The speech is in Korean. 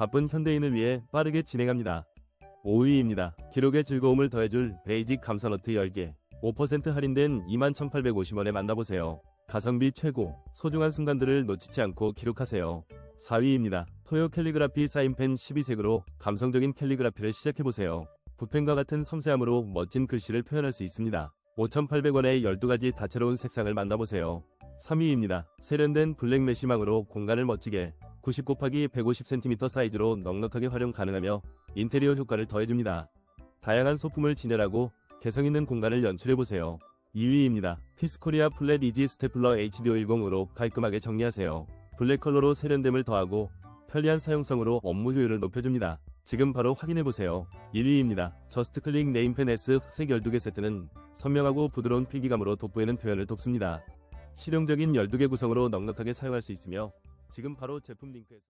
바쁜 현대인을 위해 빠르게 진행합니다. 5위입니다. 기록의 즐거움을 더해줄 베이직 감사너트 10개. 5% 할인된 21,850원에 만나보세요. 가성비 최고, 소중한 순간들을 놓치지 않고 기록하세요. 4위입니다. 토요 캘리그라피 사인펜 12색으로 감성적인 캘리그라피를 시작해보세요. 붓펜과 같은 섬세함으로 멋진 글씨를 표현할 수 있습니다. 5,800원에 12가지 다채로운 색상을 만나보세요. 3위입니다. 세련된 블랙 메시망으로 공간을 멋지게 90 곱하기 150cm 사이즈로 넉넉하게 활용 가능하며 인테리어 효과를 더해줍니다. 다양한 소품을 진열하고 개성있는 공간을 연출해보세요. 2위입니다. 피스코리아 플랫 이지 스테플러 HD510으로 깔끔하게 정리하세요. 블랙 컬러로 세련됨을 더하고 편리한 사용성으로 업무 효율을 높여줍니다. 지금 바로 확인해보세요. 1위입니다. 저스트 클릭 네임펜 S 흑색 12개 세트는 선명하고 부드러운 필기감으로 돋보이는 표현을 돕습니다. 실용적인 12개 구성으로 넉넉하게 사용할 수 있으며 지금 바로 제품 링크에서